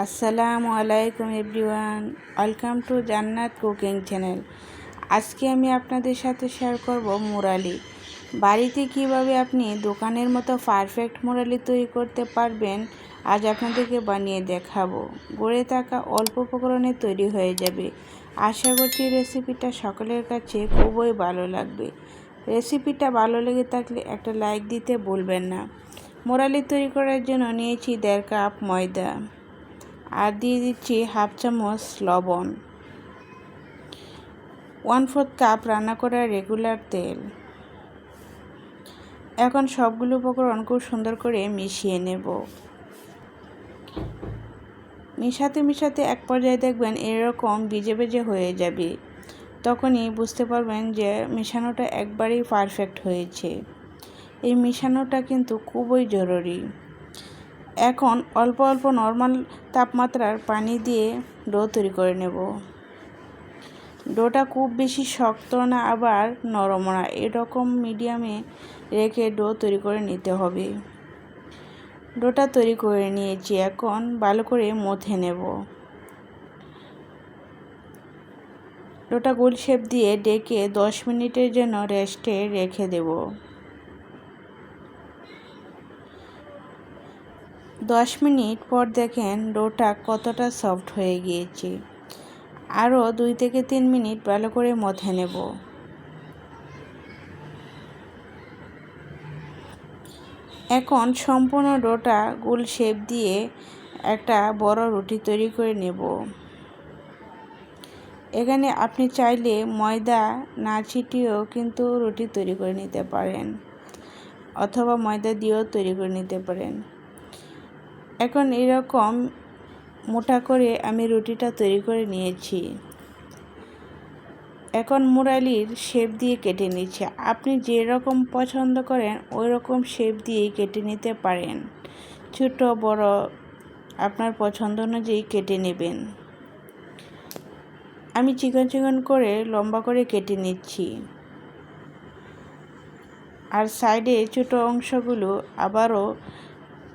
আসসালামু আলাইকুম everyone, welcome to Jannat cooking channel. আজকে আমি আপনাদের সাথে শেয়ার করব মুরালি। বাড়িতে কীভাবে আপনি দোকানের মতো পারফেক্ট মুরালি তৈরি করতে পারবেন, আজ আপনাদেরকে বানিয়ে দেখাবো। গড়ে থাকা অল্প উপকরণে তৈরি হয়ে যাবে। আশা করছি রেসিপিটা সকলের কাছে খুবই ভালো লাগবে। রেসিপিটা ভালো লেগে থাকলে একটা লাইক দিতে ভুলবেন না। মোরালি তৈরি করার জন্য নিয়েছি দেড় কাপ ময়দা। আর দিয়ে দিচ্ছি হাফ চামচ লবণ। ওয়ান ফোর্থ কাপ রান্না করা রেগুলার তেল। এখন সবগুলো উপকরণ খুব সুন্দর করে মিশিয়ে নেব। মিশাতে মিশাতে এক পর্যায়ে দেখবেন এরকম বেজে বেজে হয়ে যাবে। তখনই বুঝতে পারবেন যে মেশানোটা একবারেই পারফেক্ট হয়েছে। এই মেশানোটা কিন্তু খুবই জরুরি। এখন অল্প অল্প নর্মাল তাপমাত্রার পানি দিয়ে ডো তৈরি করে নেব। ডোটা খুব বেশি শক্ত না, আবার নরম না। এরকম মিডিয়ামে রেখে ডো তৈরি করে নিতে হবে। ডোটা তৈরি করে নিয়েছি, এখন ভালো করে মথে নেব। ডোটা গোল শেপ দিয়ে ডেকে দশ মিনিটের জন্য রেস্টে রেখে দেবো। দশ মিনিট পর দেখেন ডোটা কতটা সফট হয়ে গিয়েছে। আরও দুই থেকে তিন মিনিট ভালো করে মথে নেব। এখন সম্পূর্ণ ডোটা গোল শেপ দিয়ে একটা বড় রুটি তৈরি করে নেব। এখানে আপনি চাইলে ময়দা না ছিটিয়েও কিন্তু রুটি তৈরি করে নিতে পারেন, অথবা ময়দা দিয়েও তৈরি করে নিতে পারেন। এখন এরকম মোটা করে আমি রুটিটা তৈরি করে নিয়েছি। এখন মুরালির শেপ দিয়ে কেটে নিচ্ছি। আপনি যেরকম পছন্দ করেন ওই রকম শেপ দিয়েই কেটে নিতে পারেন। ছোট, বড়, আপনার পছন্দ অনুযায়ী কেটে নেবেন। আমি চিকন চিকন করে লম্বা করে কেটে নিচ্ছি। আর সাইডে ছোট অংশগুলো আবারও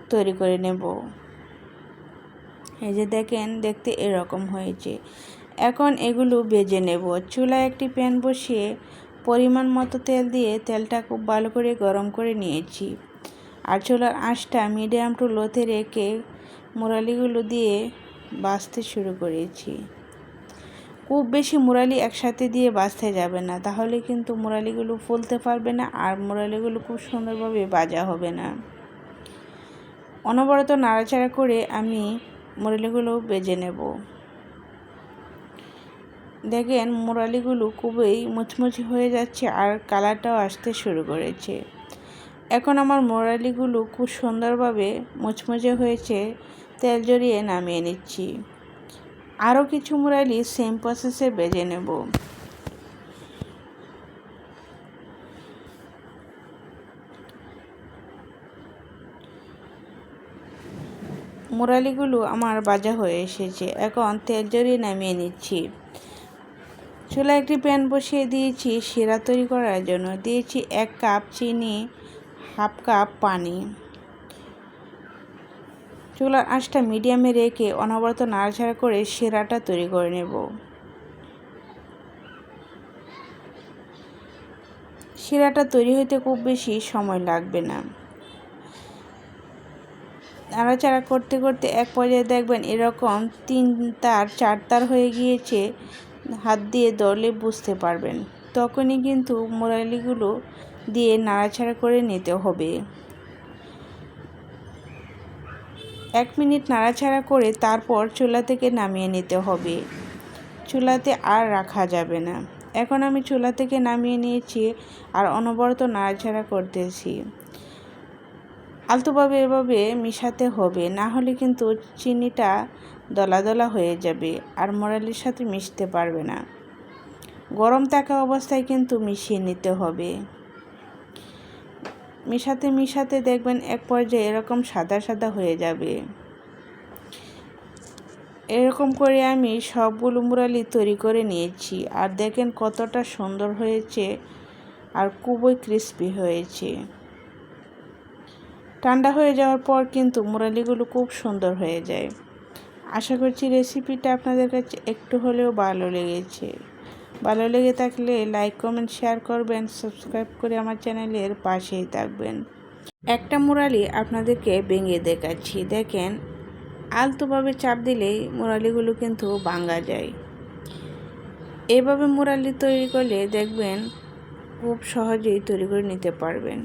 তৈরি করে নেব। এই যে দেখেন, দেখতে এরকম হয়েছে। এখন এগুলো বেজে নেব। চুলায় একটি প্যান বসিয়ে পরিমাণ মতো তেল দিয়ে তেলটা খুব ভালো করে গরম করে নিয়েছি। আর চুলার আঁচটা মিডিয়াম টু লোতে রেখে মুরালিগুলো দিয়ে বাছতে শুরু করেছি। খুব বেশি মুরালি একসাথে দিয়ে বাছতে যাবে না, তাহলে কিন্তু মুরালিগুলো ফুলতে পারবে না আর মুরালিগুলো খুব সুন্দরভাবে বাজা হবে না। অনবরত নাড়াচাড়া করে আমি মুরালিগুলো বেজে নেব। দেখেন, মুরালিগুলো খুবই মুচমুচি হয়ে যাচ্ছে আর কালারটাও আসতে শুরু করেছে। এখন আমার মোরালিগুলো খুব সুন্দরভাবে মুচমুচে হয়েছে, তেল জড়িয়ে নামিয়ে নিচ্ছি। আরও কিছু মুরালি সেম প্রসেসে বেজে নেব। মুরালিগুলো আমার বাজা হয়ে এসেছে। এখন তেল জড়িয়ে নামিয়ে নিচ্ছি। চুলা একটি প্যান বসিয়ে দিয়েছি শিরা তৈরি করার জন্য। দিয়েছি এক কাপ চিনি, হাফ কাপ পানি। চুলার আঁচটা মিডিয়ামে রেখে অনবরত নাড়াচাড়া করে শিরাটা তৈরি করে নেব। শিরাটা তৈরি হইতে খুব বেশি সময় লাগবে না। নাড়াচাড়া করতে করতে এক পর্যায়ে দেখবেন এরকম তিন তার, চার তার হয়ে গিয়েছে, হাত দিয়ে দলে বুঝতে পারবেন। তখনই কিন্তু মোরালিগুলো দিয়ে নাড়াচাড়া করে নিতে হবে। এক মিনিট নাড়াচাড়া করে তারপর চুলা থেকে নামিয়ে নিতে হবে। চুলাতে আর রাখা যাবে না। এখন আমি চুলা থেকে নামিয়ে নিয়েছি আর অনবরত নাড়াচাড়া করতেছি। আলতোভাবে এভাবে মিশাতে হবে, না হলে কিন্তু চিনিটা দলা দলা হয়ে যাবে আর মোরালির সাথে মিশতে পারবে না। গরম থাকা অবস্থায় কিন্তু মিশিয়ে নিতে হবে। মিশাতে মিশাতে দেখবেন এক পর্যায়ে এরকম সাদা সাদা হয়ে যাবে। এরকম করে আমি সবগুলো মুরালি তৈরি করে নিয়েছি আর দেখেন কতটা সুন্দর হয়েছে আর খুবই ক্রিস্পি হয়েছে। ঠান্ডা হয়ে যাওয়ার পর কিন্তু মুরালিগুলো খুব সুন্দর হয়ে যায়। আশা করছি রেসিপিটা আপনাদের কাছে একটু হলেও ভালো লেগেছে। ভালো লেগে থাকলে লাইক, কমেন্ট, শেয়ার করবেন, সাবস্ক্রাইব করে আমার চ্যানেলের পাশেই থাকবেন। একটা মুরালি আপনাদেরকে ভেঙে দেখাচ্ছি। দেখেন, আলতোভাবে চাপ দিলেই মুরালিগুলো কিন্তু ভাঙা যায়। এভাবে মুরালি তৈরি করলে দেখবেন খুব সহজেই তৈরি করে নিতে পারবেন।